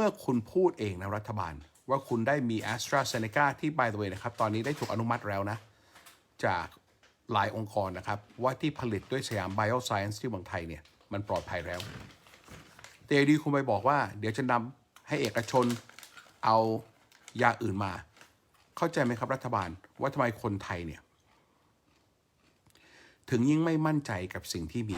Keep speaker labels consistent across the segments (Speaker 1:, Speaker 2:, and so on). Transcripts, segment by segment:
Speaker 1: มื่อคุณพูดเองนะรัฐบาล ว่าคุณได้มี a s t r a z เซ e c a ที่ by the way นะครับ ตอนนี้ได้ถูกอนุมัติแล้วนะ จากหลายองค์กรนะครับ ว่าที่ผลิตด้วยสยาม Bioscience ที่เมืองไทยเนี่ย มันปลอดภัยแล้ว แต่อยู่ดีคุณไปบอกว่า เดี๋ยวจะนำให้เอกชนเอายาอื่นมา เข้าใจไหมครับรัฐบาลว่าทำไมคนไทยเนี่ย ถึงยิ่งไม่มั่นใจกับสิ่งที่มี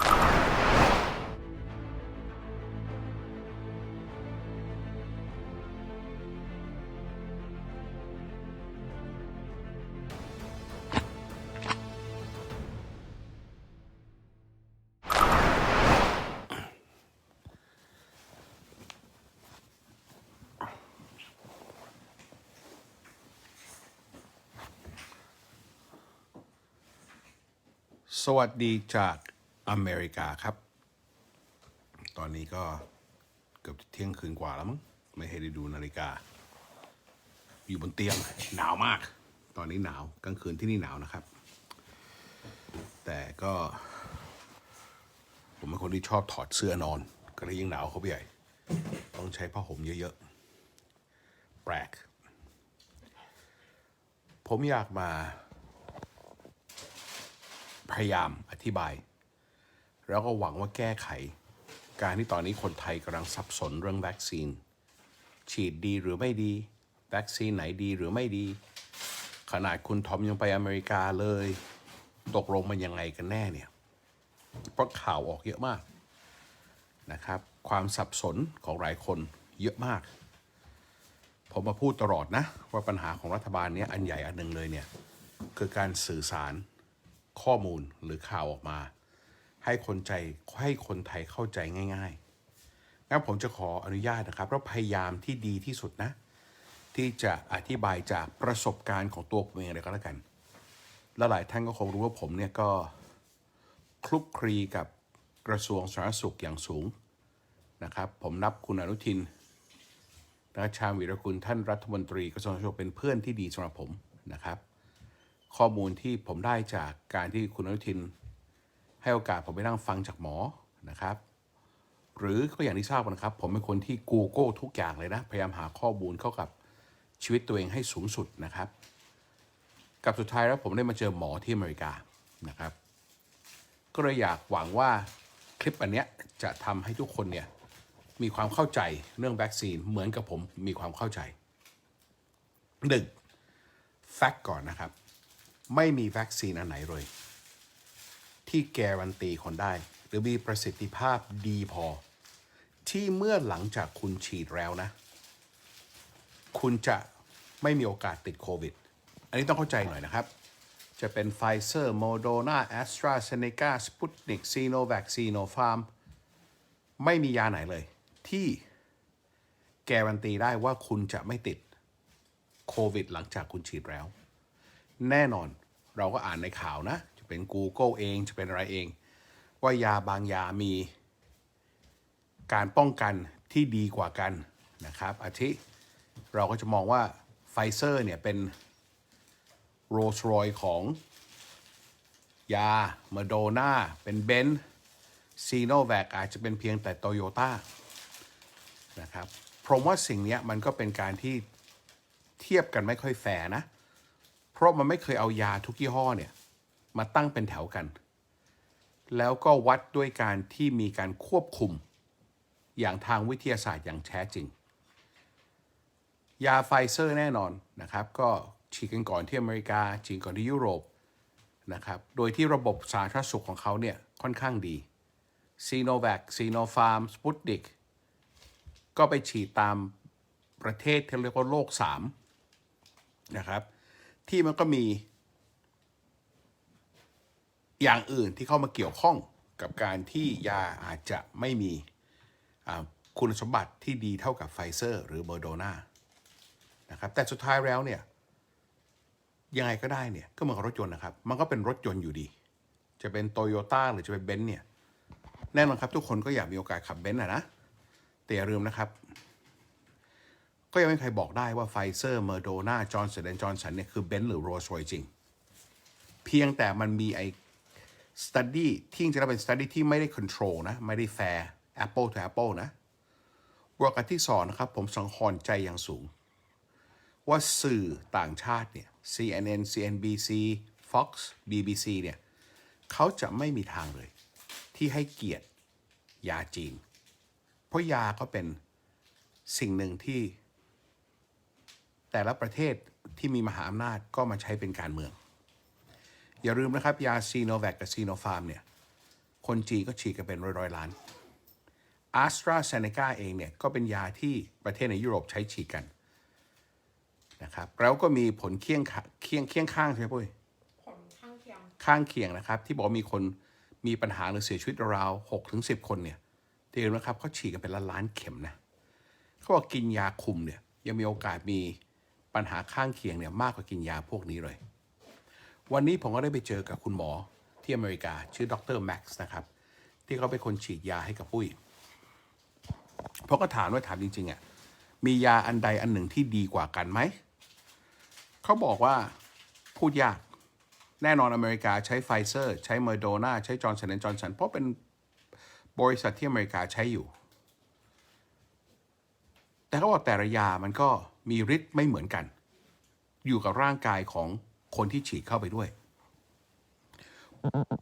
Speaker 1: สวัสดีจากอเมริกาครับ ตอนนี้ก็เกือบเที่ยงคืนกว่าแล้วมั้ง ไม่ให้ได้ดูนาฬิกา อยู่บนเตียงหนาวมาก ตอนนี้หนาวกลางคืนที่นี่หนาวนะครับ แต่ก็ ผมเป็นคนที่ชอบถอดเสื้อนอน ก็เลยยิ่งหนาวเขาไปใหญ่ ต้องใช้ผ้าห่มเยอะๆ แปลก ผมอยากมา พยายามอธิบาย แล้วก็หวังว่าแก้ไข การที่ตอนนี้คนไทยกำลังสับสนเรื่องวัคซีน ฉีดดีหรือไม่ดีวัคซีนไหนดีหรือไม่ดี ขนาดคุณทอมยังไปอเมริกาเลย ตกลงมันยังไงกันแน่เนี่ยเพราะข่าวออกเยอะมากนะครับ ความสับสนของหลายคนเยอะมาก ผมมาพูดตลอดนะ ว่าปัญหาของรัฐบาลเนี้ยอันใหญ่อันหนึ่งเลยเนี่ย คือการสื่อสาร ข้อมูลหรือข่าวออกมา ให้คนใจให้คนไทยเข้าใจง่ายๆงั้นผมจะขออนุญาตนะครับแล้วพยายามที่ดีที่สุดนะ ที่จะอธิบายจากประสบการณ์ของตัวผมเองเลยก็แล้วกัน และหลายท่านก็คงรู้ว่าผมเนี่ยก็คลุกคลีกับกระทรวงสาธารณสุขอย่างสูงนะครับ ผมนับคุณอนุทินนะชาญวีรกุลท่านรัฐมนตรีกระทรวงสาธารณสุขเป็นเพื่อนที่ดีสำหรับผมนะครับ ข้อมูลที่ผมได้จากการที่คุณอนุทิน ให้โอกาสผมไปนั่งฟังจากหมอนะครับ หรือก็อย่างที่ทราบกันะครับ ผมเป็นคนที่ Google ทุกอย่างเลยนะ พยายามหาข้อมูลเข้ากับชีวิตตัวเองให้สูงสุดนะครับ กับสุดท้ายแล้วผมได้มาเจอหมอที่อเมริกานะครับ ก็เลยอยากหวังว่าคลิปอันเนี้ยจะทำให้ทุกคนเนี่ยมีความเข้าใจเรื่องวัคซีนเหมือนกับผมมีความเข้าใจหนึ่งแฟกต์ก่อนนะครับ ไม่มีวัคซีนอันไหนเลย ที่แกรันตีคนได้ หรือมีประสิทธิภาพดีพอ ที่เมื่อหลังจากคุณฉีดแล้วนะ คุณจะไม่มีโอกาสติดโควิด อันนี้ต้องเข้าใจหน่อยนะครับ จะเป็นไฟเซอร์โมโดนาแอสตราเซเนกาสปุตนิกซีโนแวคซีโนฟาร์มไม่มียาไหนเลย ที่แกรันตีได้ว่าคุณจะไม่ติดโควิดหลังจากคุณฉีดแล้ว แน่นอน เราก็อ่านในข่าวนะ จะเป็น Google เองจะเป็นอะไรเอง ว่ายาบางยามีการป้องกันที่ดีกว่ากันนะครับอาทิเราก็จะมองว่าไฟเซอร์เนี่ยเป็นโรสรอยของยาเมโดนาเป็นเบนซีโนแวคอาจจะเป็นเพียงแต่โตโยต้านะครับผมว่าสิ่งนี้มันก็เป็นการที่เทียบกันไม่ค่อยแฟร์นะเราะมันไม่เคยเอายาทุกยี่ห้อเนี่ย มาตั้งเป็นแถวกัน แล้วก็วัดด้วยการที่มีการควบคุม อย่างทางวิทยาศาสตร์อย่างแท้จริง ยาไฟเซอร์แน่นอนนะครับ ก็ฉีดกันก่อนที่อเมริกาฉีดก่อนที่ยุโรปนะครับ โดยที่ระบบสาธารณสุขของเขาเนี่ยค่อนข้างดีซีโนแวคซีโนฟาร์มสปุตดิกก็ไปฉีดตามประเทศที่เรียกว่าโลก 3 นะครับ ที่มันก็มี อย่างอื่นที่เข้ามาเกี่ยวข้องกับการที่ยาอาจจะไม่มีคุณสมบัติที่ดีเท่ากับไฟเซอร์ หรือเบอร์โดนานะครับแต่สุดท้ายแล้วเนี่ยยังไงก็ได้เนี่ยก็เหมือนกับรถยนต์นะครับ มันก็เป็นรถยนต์อยู่ดี จะเป็นโตโยต้าหรือจะเป็นเบนซ์เนี่ย แน่นอนครับทุกคนก็อยากมีโอกาสขับเบนซ์อะนะแต่อย่าลืมนะครับ ก็ยังไม่มีใครบอกได้ว่าไฟเซอร์เมอร์โดนาจอร์นสันแอนจอร์นสันเนี่ยคือเบนซ์หรือโรสรอยจริง เพียงแต่มันมีไอ้ study ที่จริงแล้วเป็น study ที่ไม่ได้ control นะ ไม่ได้ fair apple to apple นะวกอันที่สองนะครับ ผมสังหรณ์ใจอย่างสูง ว่าสื่อต่างชาติเนี่ย CNN CNBC Fox BBC เนี่ยเขาจะไม่มีทางเลย ที่ให้เกียรติยาจีน เพราะยาก็เป็นสิ่งหนึ่งที่ แต่ละประเทศที่มีมหาอำนาจก็มาใช้เป็นการเมือง อย่าลืมนะครับ ยาซีโนแวคกับซีโนฟาร์มเนี่ยคนจีนก็ฉีดกันเป็นร้อยๆล้าน a s t r a z เซ e c a เองเนี่ยก็เป็นยาที่ประเทศในยุโรปใช้ฉีดกันนะครับแล้วก็มีผลเคียงข้างเคียงเคียงข้างใช่ไหมปุ้ย
Speaker 2: ผลข้างเคียง
Speaker 1: ข้างเคียงนะครับ ที่บอกว่ามีคนมีปัญหาหรือเสียชีวิตราวหกถึงสิบคนเนี่ยที่เห็นนะครับเขาฉีดกันเป็นล้านล้านๆเข็มนะเขาบอกกินยาคุมเนี่ยยังมีโอกาสมี ปัญหาข้างเคียงเนี่ยมากกว่ากินยาพวกนี้เลย วันนี้ผมก็ได้ไปเจอกับคุณหมอที่อเมริกาชื่อดรแม็กซ์นะครับ ที่เขาเป็นคนฉีดยาให้กับปุ้ยเพราะก็ถามว่าถามจริงๆอะมียาอันใดอันหนึ่งที่ดีกว่ากันไหม เขาบอกว่าพูดยาก แน่นอนอเมริกาใช้ไฟเซอร์ ใช้เมอร์โดนาใช้จอร์นสันจอร์นสันเพราะเป็นบริษัทที่อเมริกาใช้อยู่ แต่เขาบอกแต่ละยามันก็ มีฤทธิ์ไม่เหมือนกัน อยู่กับร่างกายของคนที่ฉีดเข้าไปด้วย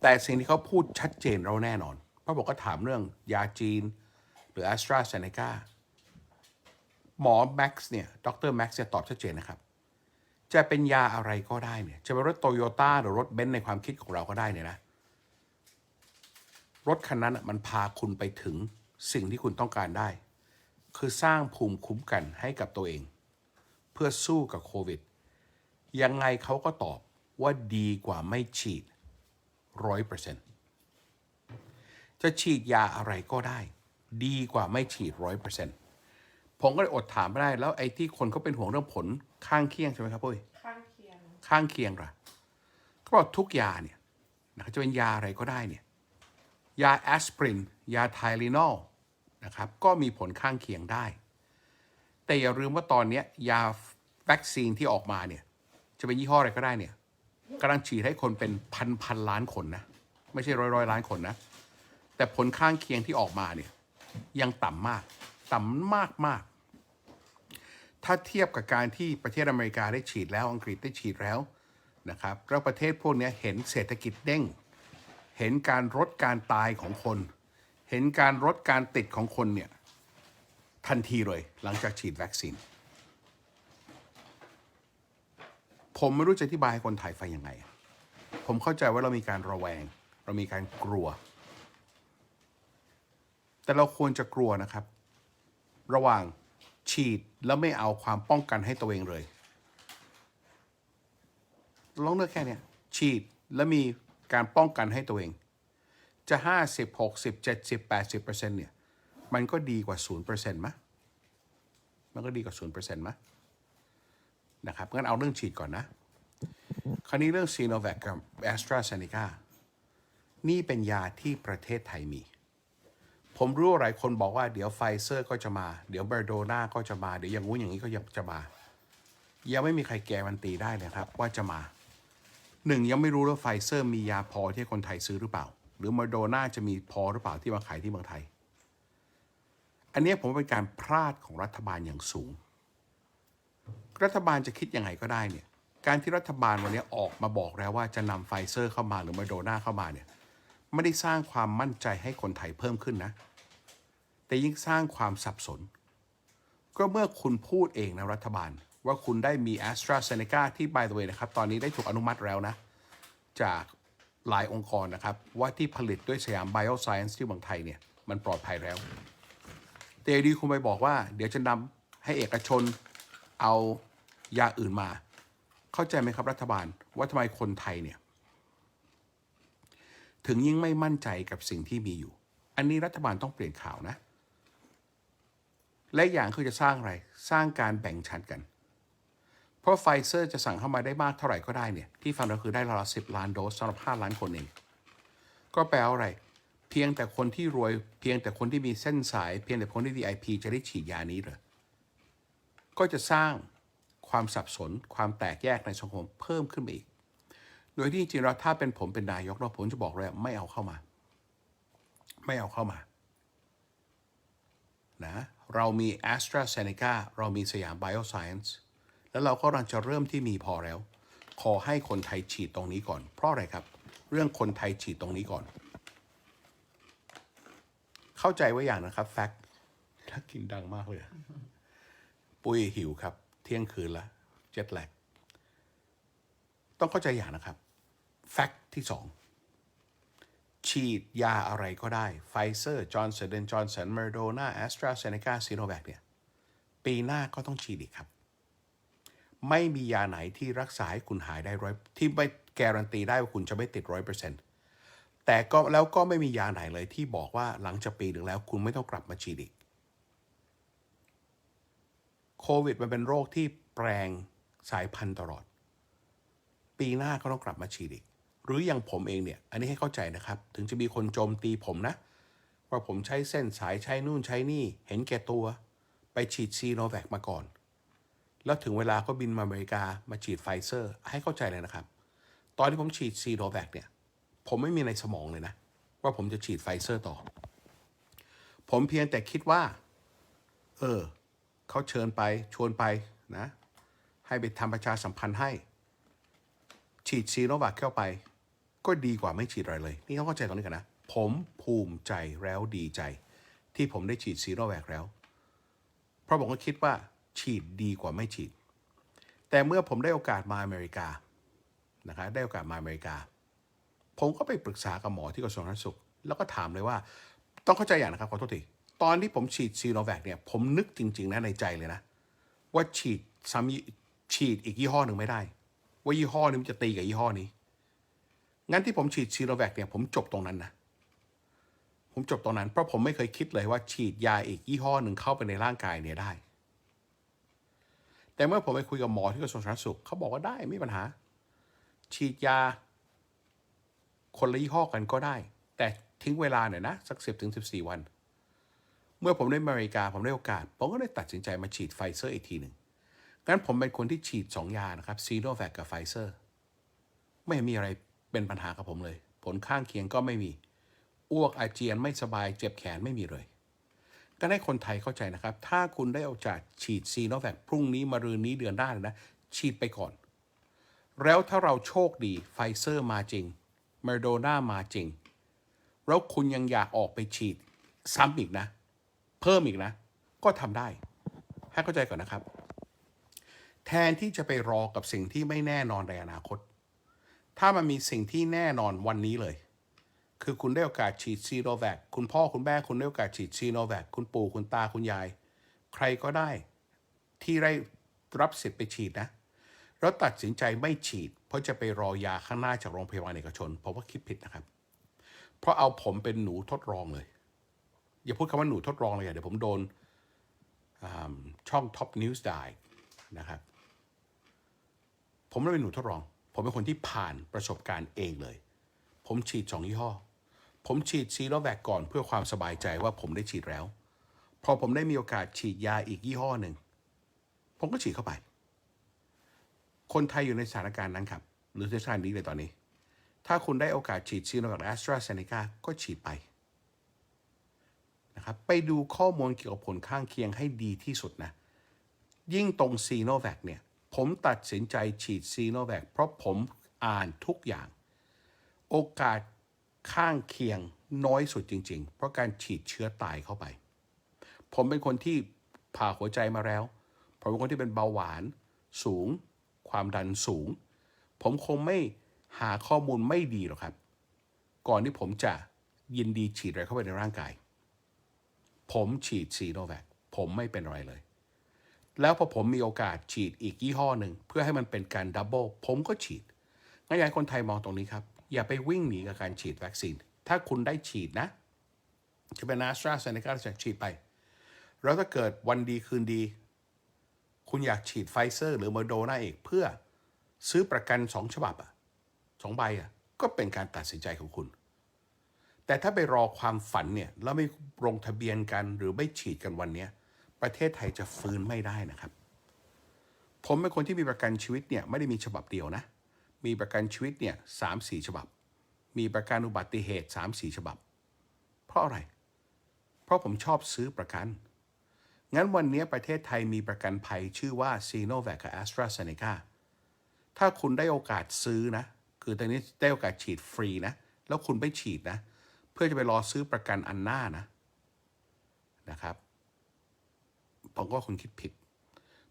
Speaker 1: แต่สิ่งที่เขาพูดชัดเจนเราแน่นอนเพราะบอกก็ถามเรื่องยาจีน หรือ a s t r a z เซ e c a หมอแม็กซ์เนี่ยดรแม็กซ์จะตอบชัดเจนนะครับ จะเป็นยาอะไรก็ได้เนี่ย จะเป็นรถโตโยต้าหรือรถเบนซ์ในความคิดของเราก็ได้เนี่ยนะ รถคันนั้นมันพาคุณไปถึงสิ่งที่คุณต้องการได้ คือสร้างภูมิคุ้มกันให้กับตัวเอง พื่อสู้กับโควิด ยังไงเขาก็ตอบว่าดีกว่าไม่ฉีดร้อยเปอร์เซ็นต์จะฉีดยาอะไรก็ได้ ดีกว่าไม่ฉีดร้อยเปอร์เซ็นต์ผมก็เลยอดถามไม่ได้ แล้วไอ้ที่คนเขาเป็นห่วงเรื่องผลข้างเคียงใช่ไหมครับปุ้ย
Speaker 2: ข้างเคียง
Speaker 1: ข้างเคียงล่ะเขาบอกทุกยาเนี่ยนะครับจะเป็นยาอะไรก็ได้เนี่ยยาแอสไพรินยาไทลินอลนะครับก็มีผลข้างเคียงได้ แต่อย่าลืมว่าตอนเนี้ยยา วัคซีนที่ออกมาเนี่ยจะเป็นยี่ห้ออะไรก็ได้เนี่ยกำลังฉีดให้คนเป็นพันพันล้านคนนะไม่ใช่ร้อยร้อยล้านคนนะ แต่ผลข้างเคียงที่ออกมาเนี่ยยังต่ำมาก ต่ำมากมากถ้าเทียบกับการที่ประเทศอเมริกาได้ฉีดแล้วอังกฤษได้ฉีดแล้วนะครับแล้วประเทศพวกนี้เห็นเศรษฐกิจเด้ง เห็นการลดการตายของคน เห็นการลดการติดของคนเนี่ยทันทีเลยหลังจากฉีดวัคซีน ผมไม่รู้จะอธิบายให้คนไทยฟังยังไง ผมเข้าใจว่าเรามีการระแวง เรามีการกลัว แต่เราควรจะกลัวนะครับ ระหว่างฉีดแล้วไม่เอาความป้องกันให้ตัวเองเลยลองเลือกแค่นี้ฉีดแล้วมีการป้องกันให้ตัวเอง จะ 50 60 70 80เปอร์เซ็นต์เนี่ย มันก็ดีกว่า0เปอร์เซ็นต์มะมันก็ดีกว่า0เปอร์เซ็นต์มะ นะครับงั้นเอาเรื่องฉีดก่อนนะ คราวนี้เรื่องซีโนแวคกับแอสตราเซเนกานี่เป็นยาที่ประเทศไทยมี ผมรู้หลายคนบอกว่าเดี๋ยวไฟเซอร์ก็จะมา เดี๋ยวเบอร์โดนาก็จะมา เดี๋ยวอย่างงู้นอย่างนี้ก็ยังจะมา ยังไม่มีใครแกมันตีได้เลยครับ ว่าจะมาหนึ่งยังไม่รู้ว่าไฟเซอร์มียาพอที่คนไทยซื้อหรือเปล่า หรือมาโดนาจะมีพอหรือเปล่าที่มาขายที่เมืองไทย อันนี้ผมเป็นการพลาดของรัฐบาลอย่างสูง รัฐบาลจะคิดยังไงก็ได้เนี่ยการที่รัฐบาลวันนี้ออกมาบอกแล้วว่าจะนำไฟเซอร์เข้ามาหรือมาโดนาเข้ามาเนี่ยไม่ได้สร้างความมั่นใจให้คนไทยเพิ่มขึ้นนะ แต่ยิ่งสร้างความสับสน ก็เมื่อคุณพูดเองนะรัฐบาล ว่าคุณได้มี a s t r a z เซ e c a ที่ by the way นะครับ ตอนนี้ได้ถูกอนุมัติแล้วนะ จากหลายองค์กรนะครับ ว่าที่ผลิตด้วยสยาม Bioscience ที่เมืองไทยเนี่ย มันปลอดภัยแล้ว แต่ดีคุณไปบอกว่า เดี๋ยวจะนำให้เอกชนเอา ยาอื่นมา เข้าใจไหมครับรัฐบาลว่าทำไมคนไทยเนี่ย ถึงยิ่งไม่มั่นใจกับสิ่งที่มีอยู่ อันนี้รัฐบาลต้องเปลี่ยนข่าวนะ และอย่างคือจะสร้างอะไรสร้างการแบ่งชั้นกัน เพราะไฟเซอร์จะสั่งเข้ามาได้มากเท่าไหร่ก็ได้เนี่ยที่ฟังเราคือได้ราวสิบล้านโดสสำหรับห้าล้านคนเองก็แปลว่าอะไรเพียงแต่คนที่รวยเพียงแต่คนที่มีเส้นสาย เพียงแต่คนที่ VIP จะได้ฉีดยานี้เหรอ ก็จะสร้าง ความสับสน ความแตกแยกในสังคมเพิ่มขึ้นไปอีก โดยที่จริงๆแล้วถ้าเป็นผมเป็นนายกเราผมจะบอกเลยไม่เอาเข้ามา ไม่เอาเข้ามานะเรามี a s t r a z เซ e c a เรามีสยาม Bioscience แล้วเราก็กำลังจะเริ่มที่มีพอแล้ว ขอให้คนไทยฉีดตรงนี้ก่อน เพราะอะไรครับ เรื่องคนไทยฉีดตรงนี้ก่อน เข้าใจไว้อย่างนะครับ แฟกถ้ากินดังมากเลย ปุ้ยหิวครับ ที่ยงคืนละเจ็ดแลกต้องเข้าใจอย่างนะครับ แฟกต์ที่สองฉีดยาอะไรก็ได้ไฟเซอร์จอห์นสันจอห์นสันเมอร์โดนาแอสตราเซเนกาซีโนแวคเนี่ย ปีหน้าก็ต้องฉีดอีกครับ ไม่มียาไหนที่รักษาให้คุณหายได้ร้อยที่ไม่การันตีได้ว่าคุณจะไม่ติดร้อยเปอร์เซ็นต์แต่ก็แล้วก็ไม่มียาไหนเลยที่บอกว่าหลังจากปีหนึ่งแล้วคุณไม่ต้องกลับมาฉีดอีก โควิดมันเป็นโรคที่แปลงสายพันธุ์ตลอด ปีหน้าก็ต้องกลับมาฉีดอีก หรืออย่างผมเองเนี่ย อันนี้ให้เข้าใจนะครับ ถึงจะมีคนโจมตีผมนะ ว่าผมใช้เส้นสายใช้นู่นใช้นี่ เห็นแก่ตัว ไปฉีดซีโนแวคมาก่อน แล้วถึงเวลาก็บินมาอเมริกามาฉีดไฟเซอร์ ให้เข้าใจเลยนะครับ ตอนที่ผมฉีดซีโนแวคเนี่ย ผมไม่มีในสมองเลยนะ ว่าผมจะฉีดไฟเซอร์ต่อ ผมเพียงแต่คิดว่า เออ เขาเชิญไปชวนไปนะให้ไปทำประชาสัมพันธ์ให้ ฉีดซีโนแวคเข้าไป ก็ดีกว่าไม่ฉีดอะไรเลย นี่เขาเข้าใจตรงนี้กันนะ ผมภูมิใจแล้วดีใจ ที่ผมได้ฉีดซีโนแวคแล้ว เพราะผมก็คิดว่า ฉีดดีกว่าไม่ฉีด แต่เมื่อผมได้โอกาสมาอเมริกานะครับได้โอกาสมาอเมริกา ผมก็ไปปรึกษากับหมอที่กระทรวงสาธารณสุข แล้วก็ถามเลยว่า ต้องเข้าใจอย่างนะครับขอโทษที ตอนที่ผมฉีดซีโนแวคเนี่ย ผมนึกจริง ๆ นะในใจเลยนะ ว่าฉีดซ้ำฉีดอีกยี่ห้อหนึ่งไม่ได้ ว่ายี่ห้อนี้มันจะตีกับยี่ห้อนี้ งั้นที่ผมฉีดซีโนแวคเนี่ย ผมจบตรงนั้นนะ ผมจบตรงนั้น เพราะผมไม่เคยคิดเลยว่าฉีดยาอีกยี่ห้อหนึ่งเข้าไปในร่างกายเนี่ยได้ แต่เมื่อผมไปคุยกับหมอที่กระทรวงสาธารณสุขเขาบอกว่าได้ไม่มีปัญหา ฉีดยา คนละยี่ห้อกันก็ได้ แต่ทิ้งเวลาหน่อยนะสักสิบถึงสิบสี่วัน เมื่อผมได้อเมริกาผมได้โอกาส ผมก็ได้ตัดสินใจมาฉีดไฟเซอร์อีกทีหนึ่งงั้นผมเป็นคนที่ฉีด 2 ยานะครับซีโนแวคกับไฟเซอร์ไม่มีอะไรเป็นปัญหากับผมเลย ผลข้างเคียงก็ไม่มีอ้วกอาเจียนไม่สบายเจ็บแขนไม่มีเลย ก็ให้คนไทยเข้าใจนะครับ ถ้าคุณได้โอกาสฉีดซีโนแวคพรุ่งนี้มารืนนี้เดือนหน้าเลยนะ ฉีดไปก่อน แล้วถ้าเราโชคดีไฟเซอร์มาจริงเมอร์โดนามาจริง แล้วคุณยังอยากออกไปฉีดซ้ำอีกนะ เพิ่มอีกนะ ก็ทำได้ ให้เข้าใจก่อนนะครับ แทนที่จะไปรอกับสิ่งที่ไม่แน่นอนในอนาคต ถ้ามันมีสิ่งที่แน่นอนวันนี้เลย คือคุณได้โอกาสฉีดซีโนแวคคุณพ่อคุณแม่คุณได้โอกาสฉีดซีโนแวคคุณปู่คุณตาคุณยาย ใครก็ได้ ที่ได้รับสิทธิ์ไปฉีดนะแล้วตัดสินใจไม่ฉีด เพราะจะไปรอยาข้างหน้าจากโรงพยาบาลเอกชนผมว่าคิดผิดนะครับ เพราะเอาผมเป็นหนูทดลองเลย อย่าพูดคำว่าหนูทดลองเลยอะเดี๋ยวผมโดนอ่าช่อง Top News ได้นะครับ ผมไม่เป็นหนูทดลอง ผมเป็นคนที่ผ่านประสบการณ์เองเลย ผมฉีดสองยี่ห้อ ผมฉีดซีโนแวคก่อนเพื่อความสบายใจว่าผมได้ฉีดแล้ว พอผมได้มีโอกาสฉีดยาอีกยี่ห้อหนึ่ง ผมก็ฉีดเข้าไป คนไทยอยู่ในสถานการณ์นั้นครับ หรือสถานนี้เลยตอนนี้ ถ้าคุณได้โอกาสฉีดซีโนแวคแอสตราเซเนกาก็ฉีดไป นะครับไปดูข้อมูลเกี่ยวกับผลข้างเคียงให้ดีที่สุดนะ ยิ่งตรงซีโนแวคเนี่ย ผมตัดสินใจฉีดซีโนแวคเพราะผมอ่านทุกอย่าง โอกาสข้างเคียงน้อยสุดจริง ๆ เพราะการฉีดเชื้อตายเข้าไป ผมเป็นคนที่ผ่าหัวใจมาแล้ว ผมเป็นคนที่เป็นเบาหวาน สูง ความดันสูง ผมคงไม่หาข้อมูลไม่ดีหรอกครับ ก่อนที่ผมจะยินดีฉีดอะไรเข้าไปในร่างกาย ผมฉีดซีโนแวคผมไม่เป็นอะไรเลย แล้วพอผมมีโอกาสฉีดอีกยี่ห้อหนึ่ง เพื่อให้มันเป็นการดับเบิลผมก็ฉีดงั้นอยากคนไทยมองตรงนี้ครับ อย่าไปวิ่งหนีกับการฉีดวัคซีน ถ้าคุณได้ฉีดนะ จะเป็น a s t r a z เซ e c a จะฉีดไป แล้วถ้าเกิดวันดีคืนดี คุณอยากฉีดไฟเซอร์ หรือโมโดนาเอกเพื่อซื้อประกันสองฉบับอะสองใบอะก็เป็นการตัดสินใจของคุณ แต่ถ้าไปรอความฝันเนี่ยแล้วไม่ลงทะเบียนกันหรือไม่ฉีดกันวันนี้ประเทศไทยจะฟื้นไม่ได้นะครับ ผมเป็นคนที่มีประกันชีวิตเนี่ยไม่ได้มีฉบับเดียวนะ มีประกันชีวิตเนี่ยสามสี่ฉบับ มีประกันอุบัติเหตุสามสี่ฉบับ เพราะอะไร เพราะผมชอบซื้อประกัน งั้นวันนี้ประเทศไทยมีประกันภัยชื่อว่า s i n o v a c กับ a s t r a z เซ e c a ถ้าคุณได้โอกาสซื้อนะ คือตอนนี้ได้โอกาสฉีดฟรีนะ แล้วคุณไม่ฉีดนะ พื่อจะไปรอซื้อประกันอันหน้านะนะครับผมก็คุณคิดผิด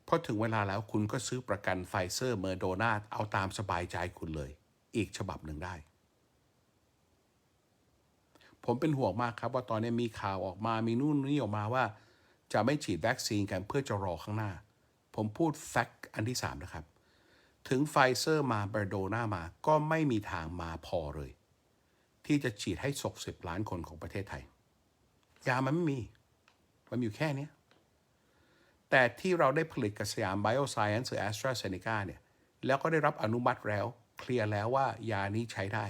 Speaker 1: เพราะถึงเวลาแล้วคุณก็ซื้อประกันไฟเซอร์เมอร์โดนาเอาตามสบายใจคุณเลย อีกฉบับหนึ่งได้ ผมเป็นห่วงมากครับว่าตอนนี้มีข่าวออกมามีนู่นนี่ออกมาว่า จะไม่ฉีดวัคซีนกันเพื่อจะรอข้างหน้า ผมพูดแฟกต์อันที่ 3 นะครับ ถึงไฟเซอร์มาเบอร์โดนามาก็ไม่มีทางมาพอเลย ที่จะฉีดให้สกสิบล้านคนของประเทศไทย ยามันไม่มี มันมีอยู่แค่นี้แต่ที่เราได้ผลิตกับสยามไบโอไซเอนซ์หรือแอสตราเซเนกาเนี่ย แล้วก็ได้รับอนุมัติแล้ว เคลียร์แล้วว่ายานี้ใช้ได้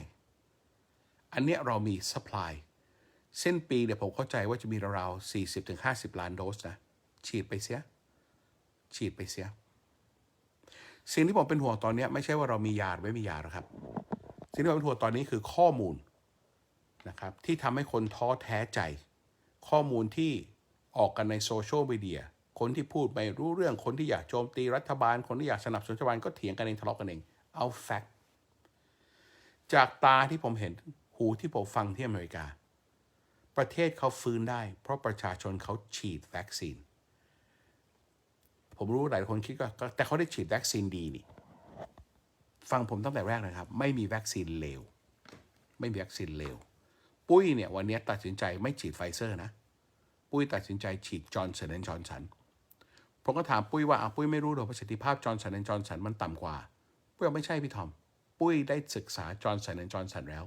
Speaker 1: อันเนี้ยเรามีสป라이สิ้นปีเดี๋ยวผมเข้าใจว่าจะมีราวๆ40-50 ล้านโดสนะ ฉีดไปเสีย ฉีดไปเสีย สิ่งที่ผมเป็นห่วงตอนนี้ไม่ใช่ว่าเรามียาหรือไม่มียาหรอกครับ สิ่งที่ผมเป็นห่วงตอนนี้คือข้อมูล นะครับที่ทำให้คนท้อแท้ใจ ข้อมูลที่ออกกันในโซเชียลมีเดียคนที่พูดไม่รู้เรื่องคนที่อยากโจมตีรัฐบาล คนที่อยากสนับสนุนรัฐบาลก็เถียงกันเองทะเลาะกันเองเอาแฟกต์จากตาที่ผมเห็นหูที่ผมฟังที่อเมริกา ประเทศเขาฟื้นได้ เพราะประชาชนเขาฉีดวัคซีน ผมรู้หลายคนคิดว่าแต่เขาได้ฉีดวัคซีนดีนี่ ฟังผมตั้งแต่แรกนะครับ ไม่มีวัคซีนเลวไม่มีวัคซีนเลว ปุ้ยเนี่ยวันนี้ตัดสินใจไม่ฉีดไฟเซอร์นะ ปุ้ยตัดสินใจฉีดจอร์นสันแอนจอร์นสันผมก็ถามปุ้ยว่าอาปุ้ยไม่รู้หรอประสิทธิภาพจอร์นสันแอนจอร์นสันมันต่ำกว่า ปุ้ยบอกไม่ใช่พี่ทอม ปุ้ยได้ศึกษาจอร์นสันแอนจอร์นสันแล้ว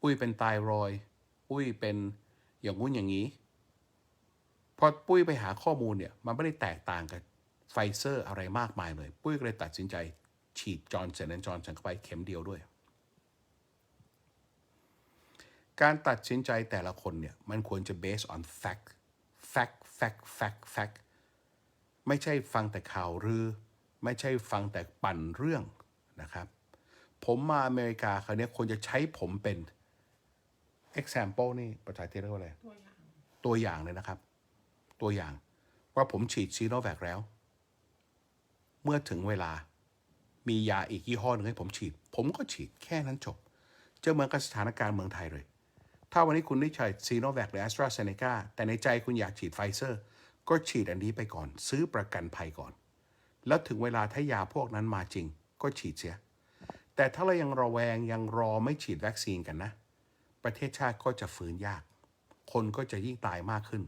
Speaker 1: ปุ้ยเป็นไตรอย ปุ้ยเป็นอย่างงู้นอย่างนี้ พอปุ้ยไปหาข้อมูลเนี่ยมันไม่ได้แตกต่างกับไฟเซอร์อะไรมากมายเลย ปุ้ยก็เลยตัดสินใจฉีดจอร์นสันแอนจอร์นสันเข้าไปเข็มเดียวด้วย การตัดสินใจแต่ละคนเนี่ยมันควรจะ based on fact fact fact fact fact ไม่ใช่ฟังแต่ข่าวรือ ไม่ใช่ฟังแต่ปั่นเรื่องนะครับ ผมมาอเมริกาคราวนี้ควรจะใช้ผมเป็น example นี่ภาษาไทยเรียกว่าอะไร
Speaker 2: ตัวอย่าง
Speaker 1: ตัวอย่างเลยนะครับ ตัวอย่างว่าผมฉีดซีโนแวคแล้ว เมื่อถึงเวลามียาอีกยี่ห้อหนึ่งให้ผมฉีด ผมก็ฉีดแค่นั้นจบ เจอเหมือนกับสถานการณ์เมืองไทยเลย ถ้าวันนี้คุณได้ฉีดซีโนแวคหรือแอสตราเซเนกาแต่ในใจคุณอยากฉีดไฟเซอร์ ก็ฉีดอันนี้ไปก่อน ซื้อประกันภัยก่อน แล้วถึงเวลาถ้ายาพวกนั้นมาจริง ก็ฉีดเสีย แต่ถ้าเรายังระแวงยังรอไม่ฉีดวัคซีนกันนะ ประเทศชาติก็จะฟื้นยาก คนก็จะยิ่งตายมากขึ้น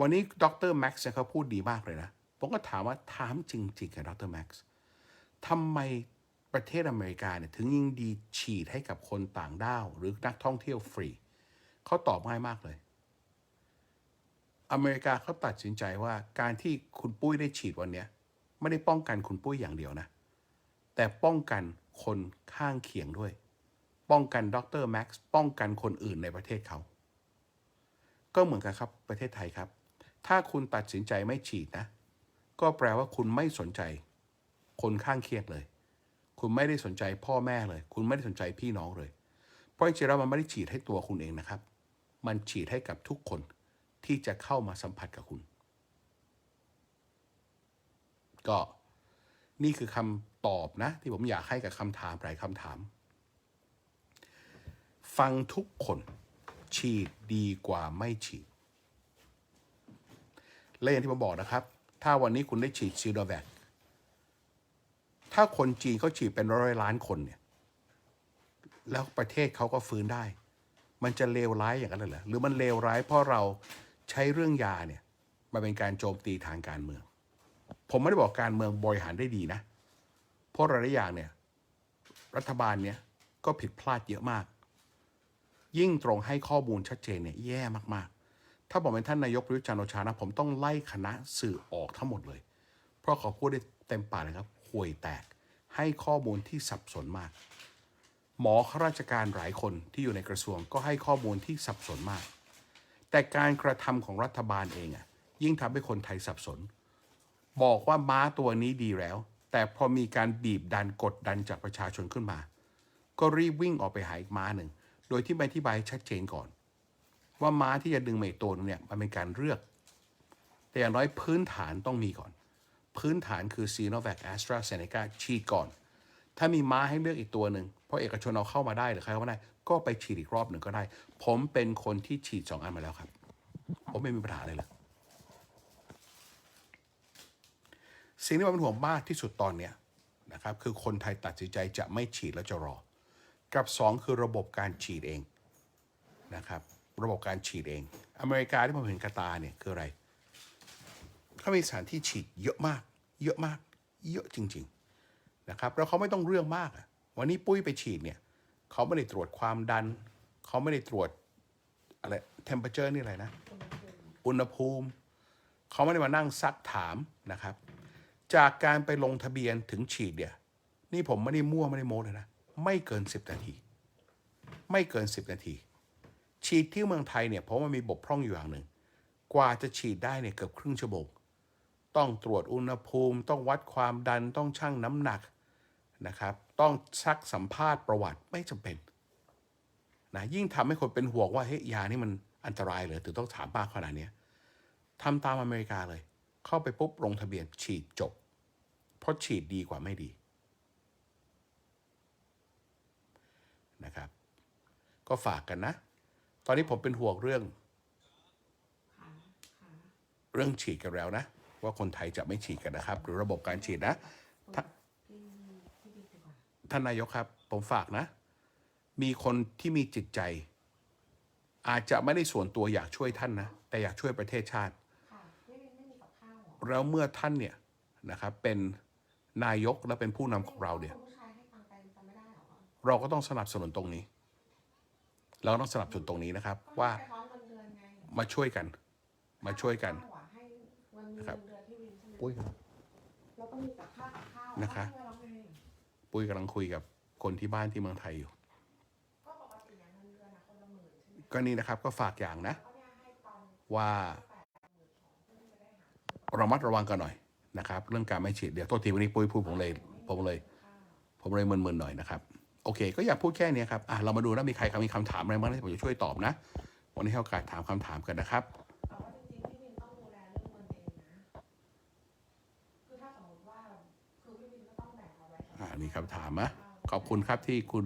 Speaker 1: วันนี้ดรแม็กซ์เขาพูดดีมากเลยนะ ผมก็ถามว่าถามจริงๆกับดรแม็กซ์ทำไม ประเทศอเมริกาเนี่ยถึงยิ่งดีฉีดให้กับคนต่างด้าว หรือนักท่องเที่ยวฟรีเขาตอบง่ายมากเลย อเมริกาเขาตัดสินใจว่าการที่คุณปุ้ยได้ฉีดวันนี้ไม่ได้ป้องกันคุณปุ้ยอย่างเดียวนะ แต่ป้องกันคนข้างเคียงด้วย ป้องกันดรแม็กซ์ป้องกันคนอื่นในประเทศเขา ก็เหมือนกันครับประเทศไทยครับ ถ้าคุณตัดสินใจไม่ฉีดนะ ก็แปลว่าคุณไม่สนใจ คนข้างเคียงเลย คุณไม่ได้สนใจพ่อแม่เลย คุณไม่ได้สนใจพี่น้องเลย เพราะจริงๆแล้วมันไม่ได้ฉีดให้ตัวคุณเองนะครับ มันฉีดให้กับทุกคนที่จะเข้ามาสัมผัสกับคุณ ก็นี่คือคำตอบนะ ที่ผมอยากให้กับคำถามหลายคำถาม ฟังทุกคน ฉีดดีกว่าไม่ฉีดและอย่างที่ผมบอกนะครับ ถ้าวันนี้คุณได้ฉีดซีโนแวค ถ้าคนจีนเขาฉีดเป็นร้อยล้านคนเนี่ย แล้วประเทศเขาก็ฟื้นได้ มันจะเลวร้ายอย่างนั้นเลยหรอหรือมันเลวร้ายเพราะเราใช้เรื่องยาเนี่ยมาเป็นการโจมตีทางการเมือง ผมไม่ได้บอกการเมืองบริหารได้ดีนะ เพราะหลายอย่างเนี่ย รัฐบาลเนี่ยก็ผิดพลาดเยอะมาก ยิ่งตรงให้ข้อมูลชัดเจนเนี่ยแย่มากๆ ถ้าบอกเป็นท่านนายกประยุทธ์จันทร์โอชานะผมต้องไล่คณะสื่อออกทั้งหมดเลย เพราะเขาพูดได้ ต็มปากเลยครับห่วยแตกให้ข้อมูลที่สับสนมาก หมอข้าราชการหลายคนที่อยู่ในกระทรวงก็ให้ข้อมูลที่สับสนมาก แต่การกระทำของรัฐบาลเองอะยิ่งทำให้คนไทยสับสน บอกว่าม้าตัวนี้ดีแล้ว แต่พอมีการบีบดันกดดันจากประชาชนขึ้นมา ก็รีบวิ่งออกไปหาอีกม้าหนึ่ง โดยที่ไม่อธิบายชัดเจนก่อน ว่าม้าที่จะดึงมาอีกตัวนึงเนี่ยมันเป็นการเลือก แต่อย่างน้อยพื้นฐานต้องมีก่อน พื้นฐานคือ s i n o v a c a s t r a z เซ e c a ฉีดก่อน ถ้ามีม้าให้เลือกอีกตัวหนึ่งเพราะเอกชนเอาเข้ามาได้หรือใครเข้ามาได้ ก็ไปฉีดอีกรอบหนึ่งก็ได้ ผมเป็นคนที่ฉีดสองอันมาแล้วครับ ผมไม่มีปัญหาเลยเลยสิ่งที่ผมเป็นห่วงมากที่สุดตอนเนี้ยนะครับคือคนไทยตัดสินใจจะไม่ฉีดแล้วจะรอ กับสองคือระบบการฉีดเองนะครับ ระบบการฉีดเอง อเมริกาที่ผมเห็นกระตาเนี่ยคืออะไร เขามีสถานที่ฉีดเยอะมาก เยอะมาก เยอะจริง ๆ นะครับ แล้วเขาไม่ต้องเรื่องมากอะวันนี้ปุ้ยไปฉีดเนี่ยเขาไม่ได้ตรวจความดัน เขาไม่ได้ตรวจอะไร temperature นี่อะไรนะ อุณหภูมิ เขาไม่ได้มานั่งซักถามนะครับ จากการไปลงทะเบียนถึงฉีดเนี่ย นี่ผมไม่ได้มั่วไม่ได้โม้เลยนะ ไม่เกิน 10 นาที ไม่เกิน 10 นาที ฉีดที่เมืองไทยเนี่ยเพราะมันมีบกพร่องอยู่อย่างหนึ่ง กว่าจะฉีดได้เนี่ยเกือบครึ่งชั่วโมง ต้องตรวจอุณหภูมิ ต้องวัดความดันต้องชั่งน้ำหนักนะครับ ต้องซักสัมภาษณ์ประวัติไม่จำเป็นนะยิ่งทำให้คนเป็นห่วงว่าเฮ้ยยานี่มันอันตรายเหรอถึงต้องถามมากขนาดนี้ทำตามอเมริกาเลย เข้าไปปุ๊บลงทะเบียนฉีดจบ เพราะฉีดดีกว่าไม่ดีนะครับ ก็ฝากกันนะ ตอนนี้ผมเป็นห่วงเรื่อง เรื่องฉีดกันแล้วนะ ว่าคนไทยจะไม่ฉีดกันนะครับ หรือระบบการฉีดนะท่าท่านนายกครับ ผมฝากนะ มีคนที่มีจิตใจ อาจจะไม่ได้ส่วนตัวอยากช่วยท่านนะแต่อยากช่วยประเทศชาติ
Speaker 2: ค่ะไม่มีไม่มีกับข้าวเหรอ
Speaker 1: แล้วเมื่อท่านเนี่ยนะครับเป็นนายกและเป็นผู้นำของเราเนี่ย
Speaker 2: คุณผู้ชายให้ตังค์ไปจำไม่ได้เหรอ
Speaker 1: เราก็ต้องสนับสนุนตรงนี้ เราก็ต้องสนับสนุนตรงนี้นะครับ ว่า
Speaker 2: ไปพร้อมเงินเดือนไง
Speaker 1: มาช่วยกัน มาช่วยกัน
Speaker 2: ข้าวอะให้เงิน
Speaker 1: นะครับ ปุ้ย
Speaker 2: แล้วก็มีกับข้าวกับข้าว
Speaker 1: นะคะ
Speaker 2: แล้วก็ให้เราไง
Speaker 1: ปุ้ยกำลังคุยกับคนที่บ้านที่เมืองไทยอยู่
Speaker 2: ก็ปกติอะเงินเดือนอะคนละหมื่นใช่ไหม
Speaker 1: ก็นี่นะครับก็ฝากอย่างนะ
Speaker 2: ก็เนี่ยให้ตอน
Speaker 1: ว่าระมัดระวังกันหน่อยนะครับ เรื่องการไม่ฉีดเดี๋ยวโทษทีวันนี้ปุ้ยพูดผมเลย ผมเลย ผมเลยมึนๆหน่อยนะครับ โอเค ก็อยากพูดแค่นี้ครับอะเรามาดูนะมีใครมีคำถามอะไรบ้างที่ผมจะช่วยตอบนะ วันนี้ให้โอกาสถามคำถามกันนะครับ
Speaker 2: มีคำ
Speaker 1: ถามนะขอบคุณครับที่คุณ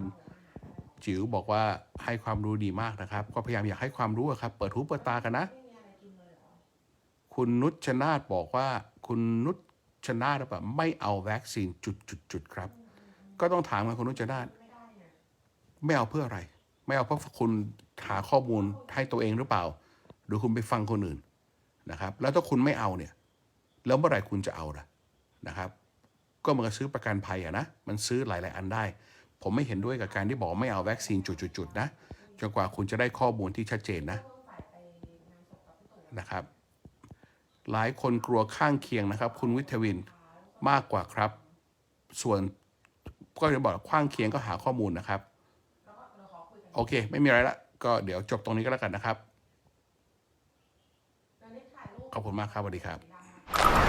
Speaker 1: จิ๋วบอกว่าให้ความรู้ดีมากนะครับ ก็พยายามอยากให้ความรู้อะครับ เปิดหูเปิดตากันนะ คุณนุชชนาธบอกว่า คุณนุชชนาธหรือเปล่าไม่เอาวัคซีนจุดจุดจุดครับ ก็ต้องถามกันคุณนุชชนาธ
Speaker 2: ไม่
Speaker 1: เอาเพื่ออะไร ไม่เอาเพราะคุณหาข้อมูลให้ตัวเองหรือเปล่า หรือคุณไปฟังคนอื่นนะครับ แล้วถ้าคุณไม่เอาเนี่ย แล้วเมื่อไหร่คุณจะเอาล่ะนะครับ ก็เหมันก็ซื้อประกันภัยอะนะ มันซื้อหลาย ๆ อันได้ ผมไม่เห็นด้วยกับการที่บอกไม่เอาวัคซีนจุด ๆ ๆ นะ จนกว่าคุณจะได้ข้อมูลที่ชัดเจนนะ
Speaker 2: นะ
Speaker 1: ครับ หลายคนกลัวข้างเคียงนะครับ คุณวิทยวินมากกว่าครับ ส่วนก็จะบอกข้างเคียงก็หาข้อมูลนะครับ โอเค ไม่มีอะไรละ ก็เดี๋ยวจบตรงนี้ก็แล้วกันนะครับ ขอบคุณมากครับสวัสดีครับ